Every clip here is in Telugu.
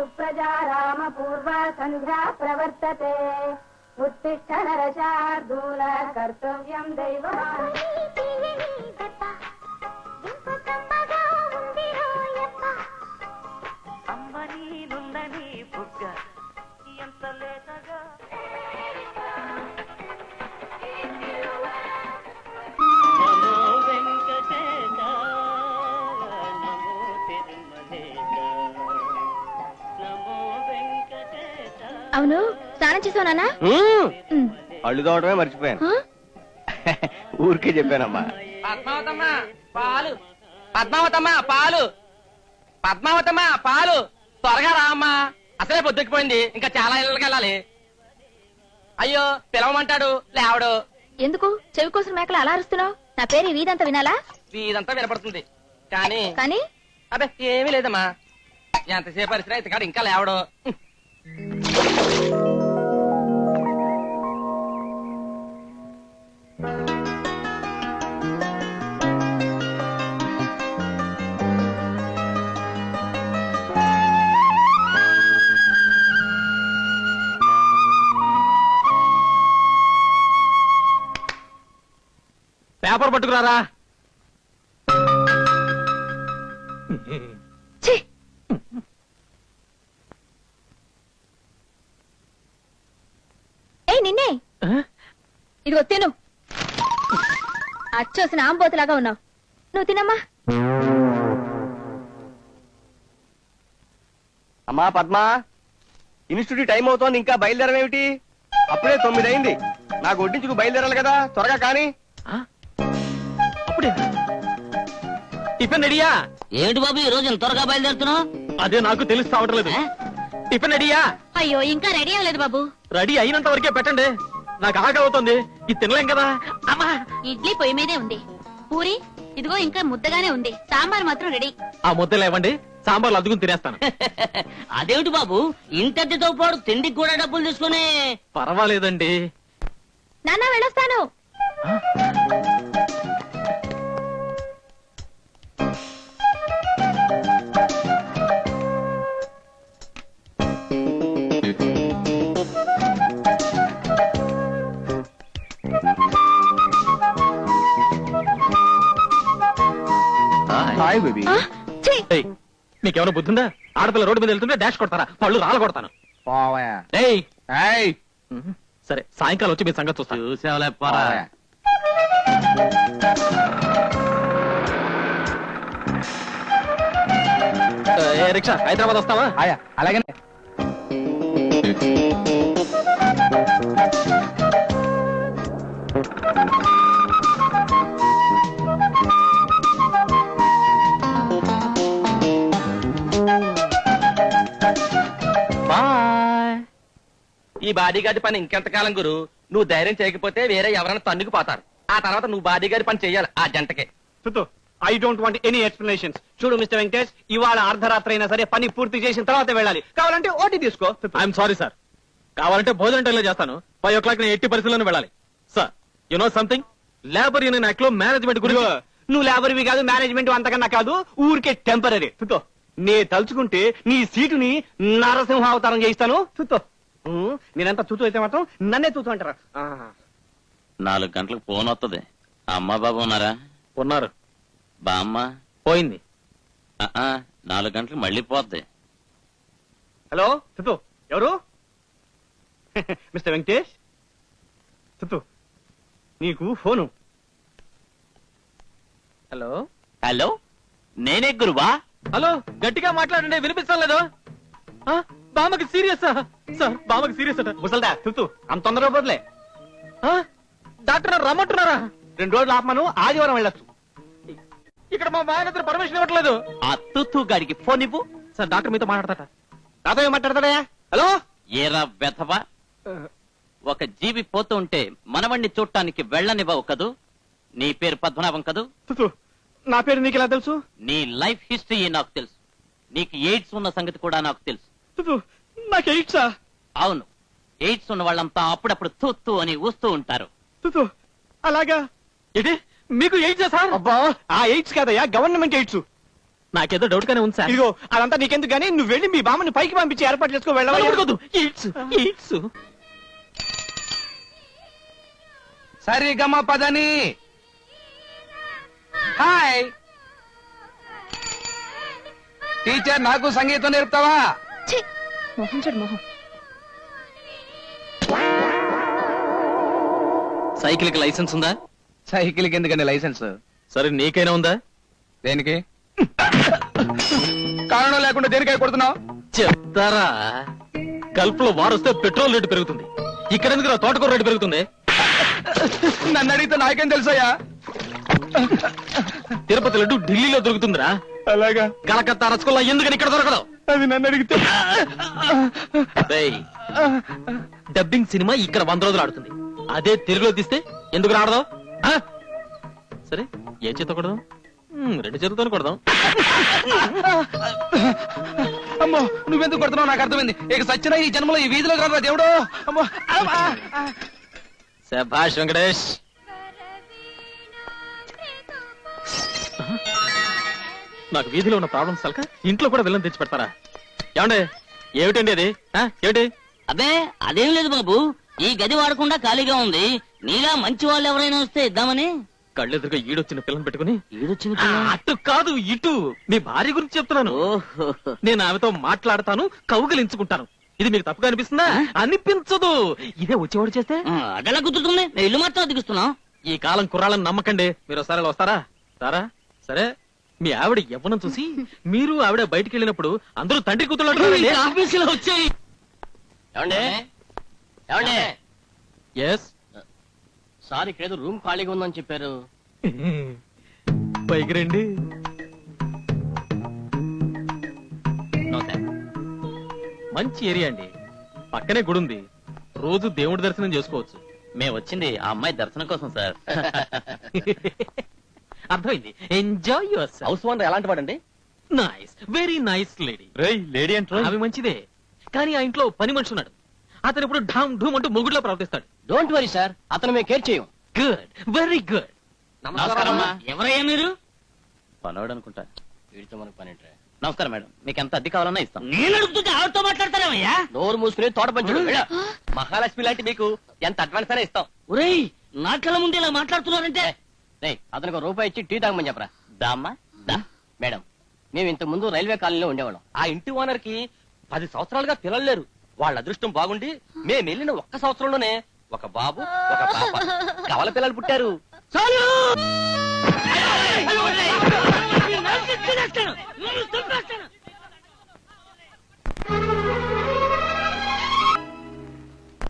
సుప్రజా రామ పూర్వ సంధ్యా ప్రవర్తతే ఉత్తిష్ట నరశార్దూల కర్తవ్యం అవును స్నానం చేసావు నాన్న? అళ్ళు తోవడమే మర్చిపోయాను. ఊరికే చెప్పానమ్మా. పద్మావతమ్మ పాలు. పద్మావతమ్మ పాలు. పద్మావతమ్మ పాలు. త్వరగా రా అమ్మా అసలే పొద్దుకుపోయింది ఇంకా చాలా ఇళ్ళకి వెళ్ళాలి. అయ్యో పిలవమంటాడు. లేవడు. ఎందుకు? చెవి కోసం మేకలు అలా అరుస్తున్నావు? నా పేరు ఈ వీధంతా వినాలా? ఇదంతా వినపడుతుంది. కానీ కానీ? అబ్బే ఏమీ లేదమ్మా. ఎంతసేపు పరిస్థితి అయితే కాదు ఇంకా లేవడు. పేపర్ పట్టుకురారా? నిన్నే. ఇదిగో తిను. అచ్చోసిన ఆంబోతులాగా ఉన్నావు. నువ్వు తినమ్మా. అమ్మా పద్మా. ఇన్స్టిట్యూట్ టైం అవుతోంది ఇంకా బయలుదేరమేమిటి అప్పుడే తొమ్మిది అయింది నాకు వడ్డించుకు బయలుదేరాలి కదా త్వరగా కానీ. అప్పుడే. టిఫిన్ రెడీయా? ఏమిటి బాబు ఈ రోజు ఇంత త్వరగా బయలుదేరుతున్నావు? అదే నాకు తెలిసి టిఫిన్ రెడీయా? అయ్యో ఇంకా రెడీ అవ్వలేదు బాబు. రెడీ అయినంత వరకే పెట్టండి. నాకు ఆకలి అవుతుంది. ఇది తినలేం కదా. అమ్మా ఇడ్లీ పొయ్యి మీదే ఉంది. పూరి ఇదిగో ఇంకా ముద్దగానే ఉంది. సాంబార్ మాత్రం రెడీ. ఆ ముద్దలు ఇవ్వండి సాంబార్లు అద్దుకుని తినేస్తాను. అదేమిటి బాబు? ఇంతటితో పాటు తిండికి కూడా డబ్బులు తీసుకుని పర్వాలేదండి. నాన్న వెళ్ళొస్తాను. Hi baby! ఏయ్, మీకేమైనా బుద్ధుందా? ఆడపిల్ల రోడ్డు మీద వెళ్తుంటే డాష్ కొడతారా? పళ్ళు రాల కొడతాను ఏయ్! ఉహు, సరే సాయంకాలం వచ్చి మీ సంగతి చూస్తాను చూసావులే ఏ రిక్షా హైదరాబాద్ వస్తావా? అలాగే ఈ బాడీగార్డ్ పని ఇంకెంతకాలం గురు? నువ్వు ధైర్యం చేయకపోతే వేరే ఎవరైనా తన్నుకు పోతారు. ఆ తర్వాత నువ్వు బాడీగార్డ్ పని చెయ్యాలి ఆ జంటకే. I don't want any explanations చూడు మిస్టర్ వెంకటేష్ ఇవాళ అర్ధరాత్రి అయినా సరే పని పూర్తి చేసిన తర్వాత వెళ్ళాలి. కావాలంటే ఓటీ తీసుకో. ఐఎమ్ సారీ సార్ కావాలంటే భోజనం టైంలో చేస్తాను. ఫైవ్ ఓ క్లాక్ నేను ఎట్టి పరిస్థితుల్లో వెళ్ళాలి. Sir you know something labour union యాక్ట్లో మేనేజ్మెంట్ గురించి నువ్వు లేబర్వి కాదు మేనేజ్మెంట్ అంతకన్నా కాదు ఊరికే టెంపరీ నే తలుచుకుంటే నీ సీటుని నరసింహ అవతారం చేయిస్తాను. ఉమ్, నేనంతా తుతు అయితే మాత్రం నన్నే తుతు అంటారా. ఆ. నాలుగు గంటలకు ఫోన్ వస్తుంది అమ్మ బాబు ఉన్నారా? ఉన్నారు. బామ్మ పోయింది. ఆ, ఆ, నాలుగు గంటలకు మళ్ళీ పోద్ది. హలో తుతు ఎవరు? మిస్టర్ వెంకటేష్? తుతు నీకు ఫోను. హలో? హలో నేనే గురువా? హలో గట్టిగా మాట్లాడండి వినిపిస్తాం లేదు ఆ, బామ్మకి సీరియస్ సార్ బామ్మకి సీరియస్ అట. ముసల్దా తుతు అంత తొందరగా పోదులే. ఆ, డాక్టర్ రమ్మంటున్నారా? రెండు రోజులు ఆపమను ఆదివారం వెళ్ళొచ్చు. ఇక్కడ మా మాయనతను పర్మిషన్ ఇవ్వట్లేదు. ఆ తుత్తు గారికి ఫోన్ ఇవ్వు. సార్ డాక్టర్ మీతో మాట్లాడతాట. నాతో ఏం మాట్లాడతాడా హలో? ఏరా వెధవా? ఒక జీవి పోతూ ఉంటే మనవణ్ణి చూడటానికి వెళ్ళనివ్వవు కదూ? నీ పేరు పద్మనాభం కదూ? తుతు నా పేరు నీకు ఎలా తెలుసు? నీ లైఫ్ హిస్టరీ నాకు తెలుసు. నీకు ఎయిడ్స్ ఉన్న సంగతి కూడా నాకు తెలుసు. నాకు ఎయిట్సా అవును. ఎయిడ్స్ ఉన్న వాళ్ళంతా అప్పుడప్పుడు తూత్తు అని ఊస్తూ ఉంటారు. తుతు అలాగా? ఏంటి? మీకు సార్? అబ్బా ఆ ఎయిడ్స్ కాదయ్యా గవర్నమెంట్ ఎయిడ్స్. నాకేదో డౌట్ గానే ఉంది సార్. ఇదిగో అదంతా నీకెందుకు గానీ నువ్వు వెళ్ళి మీ బామ్మని పైకి పంపించి ఏర్పాటు చేసుకో వెళ్ళవా? ఊరుకోదు. ఈడ్స్, ఈడ్స్. సరిగమ పదని హాయ్. టీచర్ నాకు సంగీతం నేర్పుతావా? మొహం చూడు మొహం. సైకిల్కి లైసెన్స్ ఉందా? సైకిల్ ఎందుకండి లైసెన్స్? సరే నీకైనా ఉందా? దేనికి? కారణం లేకుండా దేనికై కొడుతున్నావు? చెప్తారా? కల్పులో వారొస్తే పెట్రోల్ రేటు పెరుగుతుంది. ఇక్కడ ఎందుకు తోటకూర రేటు పెరుగుతుంది? నన్ను అడిగితే నాకేం తెలుసయ్యా? తిరుపతి లడ్డు ఢిల్లీలో దొరుకుతుందిరా. అలాగా. కలకత్తా రసగుల్లా ఎందుకని ఇక్కడ దొరకదు? అది నన్ను అడిగితే డబ్బింగ్ సినిమా ఇక్కడ వంద రోజులు ఆడుతుంది. అదే తెలుగులో తీస్తే ఎందుకు రాడదాం సరే ఏ చేత కొడదాం రెండు చేతులతో కొడదాం అమ్మో నువ్వెందుకు కొడుతున్నావు? నాకు అర్థమైంది. ఇక సచ్చిన ఈ జన్మలో ఈ వీధిలో రారా దేవుడు అమ్మో అమ్మా. శభాష్ వెంకటేష్. నాకు వీధిలో ఉన్న ప్రాబ్లమ్స్ తలక ఇంట్లో కూడా వెళ్ళని తెచ్చి పెడతారా? ఏమండే? ఏమిటండి అది? ఏమిటి? అబ్బే అదేం లేదు బాబు. ఈ గది వాడకుండా ఖాళీగా ఉంది. నీలా మంచి వాళ్ళు ఎవరైనా వస్తే ఇద్దామని. కళ్ళెదురుగా ఈడొచ్చిన పిల్లని పెట్టుకుని ఈడొచ్చిన అటు కాదు ఇటు. మీ భార్య గురించి చెప్తున్నాను. నేను ఆమెతో మాట్లాడతాను కౌగిలించుకుంటాను. ఇది మీకు తప్పుగా అనిపిస్తుందా? అనిపించదు. ఇదే వచ్చేవాడు చేస్తే? అదెలా కుదురుతుంది? నేను ఇల్లు మాత్రం అతికిస్తున్నాం ఈ కాలం కుర్రాళ్ళని నమ్మకండి. మీరు ఒకసారి వస్తారా? సారా సరే? మీ ఆవిడ యవ్వనం చూసి మీరు ఆవిడ బయటికి వెళ్ళినప్పుడు అందరూ తండ్రి కూతురు ఆఫీసులో వచ్చాయి. ఏమండే? ఏమండే? ఎస్ సార్ రూమ్ ఖాళీగా ఉందని చెప్పారు. పైకి రండి. మంచి ఏరియా అండి. పక్కనే గుడి ఉంది. రోజు దేవుడి దర్శనం చేసుకోవచ్చు. మేము వచ్చింది ఆ అమ్మాయి దర్శనం కోసం సార్. అర్థమైంది. ఎంజాయ్ యువర్ హౌస్ ఓనర్ ఎలాంటి వాడండి? Nice very nice lady lady ఆమె మంచిదే. కానీ ఆ ఇంట్లో పని మనిషి ఉన్నాడు. అతను ఇప్పుడు ఢామ్ ఢూమ్ అంటూ మొగుడులో ప్రవర్తిస్తాడు. డోంట్ వరీ సార్ అతను మేము కేర్ చేయం గుడ్ వెరీ గుడ్ నమస్కారం అమ్మా. ఎవరయ్యా మీరు? పనవాడు అనుకుంటా. వీడితో మనకు పని ఏంట్రా? నమస్కారం మేడం. మీకు ఎంత అద్దె కావాలన్నా ఇస్తాం. నేను అడుగుతుంటే ఆవిడతో మాట్లాడతారేమయ్యా? నోరు మూసుకుని తోట పంచుడు. మహాలక్ష్మి లాంటి మీకు ఎంత అడ్వాన్స్ అయినా ఇస్తాం. ఒరేయ్ నా కళ్ళ ముందు ఇలా మాట్లాడుతున్నారంటే అతనికి ఒక రూపాయి ఇచ్చి టీ తాగమని చెప్పరా. దామ్మా దా. మేడం మేము ఇంత ముందు రైల్వే కాలనీలో ఉండేవాళ్ళం. ఆ ఇంటి ఓనర్కి పది సంవత్సరాలుగా పిల్లలు లేరు. వాళ్ళ అదృష్టం బాగుండి మేము వెళ్ళిన ఒక్క సంవత్సరంలోనే ఒక బాబు ఒక పాప. కవల పిల్లలు పుట్టారు.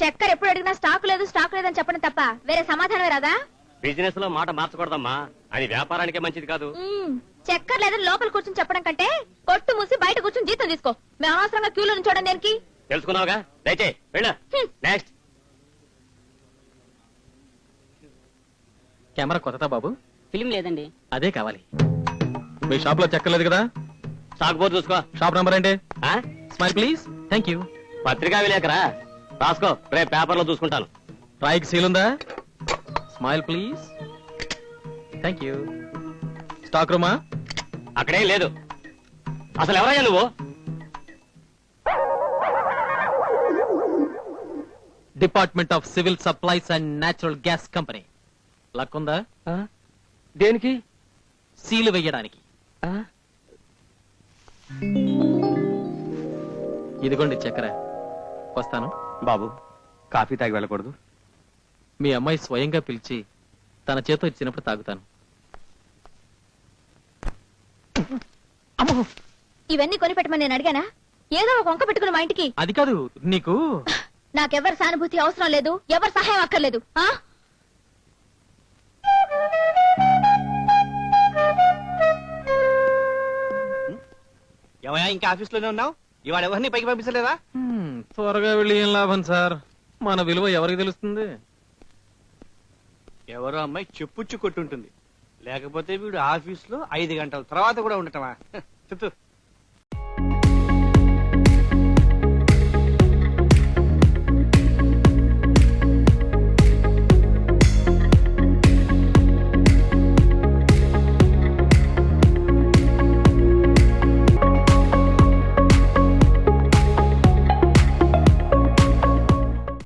చక్కెర ఎప్పుడు అడిగినా స్టాక్ లేదు స్టాక్ లేదని చెప్పడం తప్ప వేరే సమాధానం రాదా? బిజినెస్లో మాట మార్చకూడదమ్మా. అది వ్యాపారానికే మంచిది కాదు. చక్కెర లేదని లోపల కూర్చొని చెప్పడం కంటే కొట్టు మూసి బయట కూర్చొని జీతం తీసుకో. మేము అనవసరంగా క్యూలో చూడండి దేనికి? తెలుసుకున్నావుగా? దయచే వెళ్ళ. నెక్స్ట్ కెమెరా కొత్తదా బాబు? ఫిలిం లేదండి. అదే కావాలి. మీ షాప్లో చెక్కలేదు కదా? స్టాక్ బోర్డు చూసుకో. షాప్ నంబర్ ఏంటి? ఆ? Smile please. థ్యాంక్ యూ పత్రికా విలేకరా. రాసుకో రేపు పేపర్లో చూసుకుంటాను. రాయికి సీల్ ఉందా? Smile please thank you stock రూమా అక్కడేం లేదు. అసలు ఎవరయ్యా నువ్వు? Department of civil supplies and natural gas company luck ఉందా? దేనికి? సీలు వేయడానికి. ఇదిగోండి చక్కెర. వస్తాను. బాబు కాఫీ తాగి వెళ్ళకూడదు. మీ అమ్మాయి స్వయంగా పిలిచి తన చేత ఇచ్చినప్పుడు తాగుతాను. అమ్మో ఇవన్నీ కొనిపెట్టమని నేను అడిగానా? ఏదో ఒక వంక పెట్టుకుని మా ఇంటికి. అది కాదు నీకు? నాకెవరి సానుభూతి అవసరం లేదు ఎవరి సహాయం అక్కర్లేదు ఆ? ఏమయ్యా ఇంకా ఆఫీస్లోనే ఉన్నావు? ఇవాళ ఎవరిని పైకి పంపించలేదా? త్వరగా వెళ్ళి ఏం లాభం సార్? మన విలువ ఎవరికి తెలుస్తుంది? ఎవరో అమ్మాయి చెప్పుచ్చు కొట్టుంటుంది. లేకపోతే వీడు ఆఫీస్లో ఐదు గంటల తర్వాత కూడా ఉండటమా? చెప్తూ